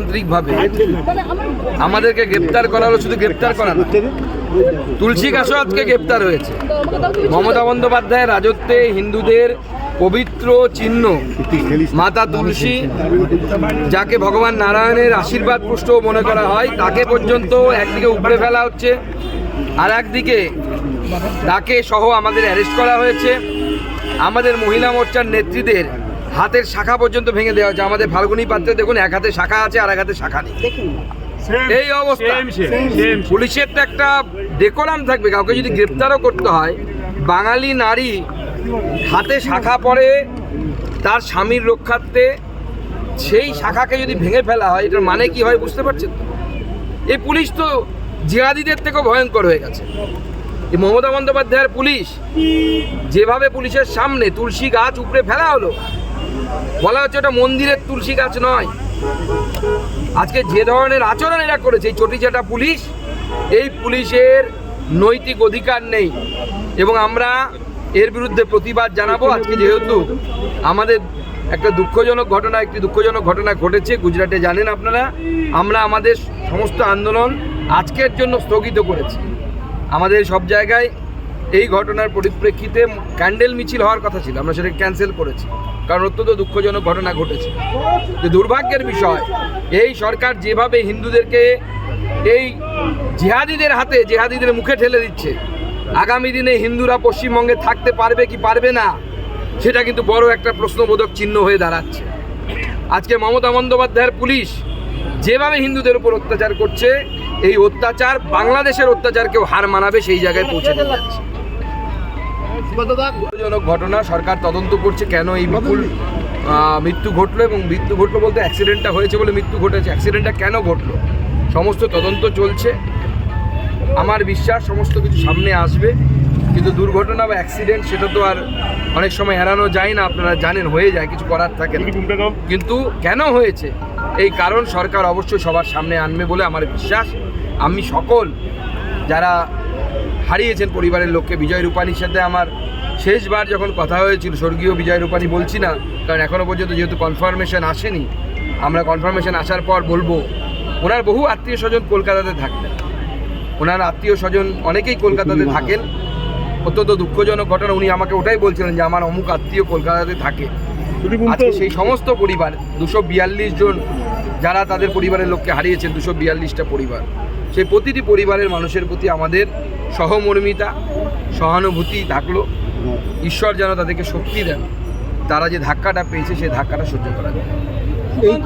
গণতান্ত্রিকভাবে আমাদেরকে গ্রেপ্তার করা হলো, শুধু গ্রেপ্তার করা না। তুলসী গাছওয়াতকে গ্রেপ্তার হয়েছে। মমতা বন্দ্যোপাধ্যায়ের রাজত্বে হিন্দুদের পবিত্র চিহ্ন। মাতা তুলসী, যাকে ভগবান নারায়ণের আশীর্বাদ পুষ্ট মনে করা হয়, তাকে পর্যন্ত একদিকে উপড়ে ফেলা হচ্ছে, আর একদিকে তাকে সহ আমাদের অ্যারেস্ট করা হয়েছে। আমাদের মহিলা মোর্চার নেত্রীদের হাতের শাখা পর্যন্ত ভেঙে দেওয়া হচ্ছে আমাদের ফাল্গুনী পাত্রে দেখুন এক হাতে শাখা আছে আর এক হাতে শাখা নেই। এই অবস্থা। পুলিশের তো একটা ডেকোরাম থাকবে। কাউকে যদি গ্রেপ্তারও করতে হয় বাঙালি নারী হাতে শাখা পরে তার স্বামীর রক্ষার্থে সেই শাখাকে যদি ভেঙে ফেলা হয় এটার মানে কি হয় বুঝতে পারছেন তো? এই পুলিশ তো জিহাদিদের থেকেও ভয়ঙ্কর হয়ে গেছে। এই মমতা বন্দ্যোপাধ্যায়ের পুলিশ যেভাবে পুলিশের সামনে তুলসী গাছ উপড়ে ফেলা হলো বলা হচ্ছে ওটা মন্দিরের তুলসী গাছ নয়। আজকে যে ধরনের আচরণ এরা করেছে, এই চটিচাটা পুলিশ, এই পুলিশের নৈতিক অধিকার নেই। এবং আমরা এর বিরুদ্ধে প্রতিবাদ জানাব। আজকে যেহেতু আমাদের একটা দুঃখজনক ঘটনা, একটি দুঃখজনক ঘটনা ঘটেছে, গুজরাটে জানেন আপনারা, আমরা আমাদের সমস্ত আন্দোলন আজকের জন্য স্থগিত করেছি। আমাদের সব জায়গায় এই ঘটনার পরিপ্রেক্ষিতে ক্যান্ডেল মিছিল হওয়ার কথা ছিল। আমরা সেটাকে ক্যান্সেল করেছি। কারণ অত্যন্ত দুঃখজনক ঘটনা ঘটেছে। যে দুর্ভাগ্যের বিষয়, এই সরকার যেভাবে হিন্দুদেরকে, এই জিহাদিদের হাতে জেহাদিদের মুখে ঠেলে দিচ্ছে, আগামী দিনে হিন্দুরা পশ্চিমবঙ্গে থাকতে পারবে কি পারবে না, সেটা কিন্তু বড় একটা প্রশ্নবোধক চিহ্ন হয়ে দাঁড়াচ্ছে। আজকে মমতা বন্দ্যোপাধ্যায়ের পুলিশ যেভাবে হিন্দুদের উপর অত্যাচার করছে, এই অত্যাচার বাংলাদেশের অত্যাচারকেও হার মানাবে সেই জায়গায় পৌঁছে যাচ্ছে। দুঃখজনক ঘটনা সরকার তদন্ত করছে কেন এই বিপুল মৃত্যু ঘটলো এবং মৃত্যু ঘটলো বলতে অ্যাক্সিডেন্টটা হয়েছে বলে মৃত্যু ঘটেছে। অ্যাক্সিডেন্টটা কেন ঘটলো? সমস্ত তদন্ত চলছে। আমার বিশ্বাস সমস্ত কিছু সামনে আসবে। কিন্তু দুর্ঘটনা বা অ্যাক্সিডেন্ট সেটা তো আর অনেক সময় এড়ানো যায় না। আপনারা জানেন হয়ে যায় কিছু করার থাকে না। কিন্তু কেন হয়েছে? এই কারণ সরকার অবশ্যই সবার সামনে আনবে বলে আমার বিশ্বাস। আমি সকল যারা হারিয়েছেন পরিবারের লোককে। বিজয় রূপানীর সাথে আমার শেষবার যখন কথা হয়েছিল স্বর্গীয় বিজয় রূপানী বলছি না কারণ এখনও পর্যন্ত যেহেতু কনফার্মেশন আসেনি আমরা কনফার্মেশন আসার পর বলব ওনার বহু আত্মীয় স্বজন কলকাতাতে থাকতেন। ওনার আত্মীয় স্বজন অনেকেই কলকাতাতে থাকেন। অত্যন্ত দুঃখজনক ঘটনা উনি আমাকে ওটাই বলছিলেন যে আমার অমুক আত্মীয় কলকাতাতে থাকে। আজকে সেই সমস্ত পরিবার দুশো বিয়াল্লিশ জন যারা তাদের পরিবারের লোককে হারিয়েছেন দুশো বিয়াল্লিশটা পরিবার। সেই প্রতিটি পরিবারের মানুষের প্রতি আমাদের সহমর্মিতা, সহানুভূতি থাকল। ঈশ্বর যেন তাদেরকে শক্তি দেন, তারা যে ধাক্কাটা পেয়েছে, সেই ধাক্কাটা সহ্য করা যায়। এই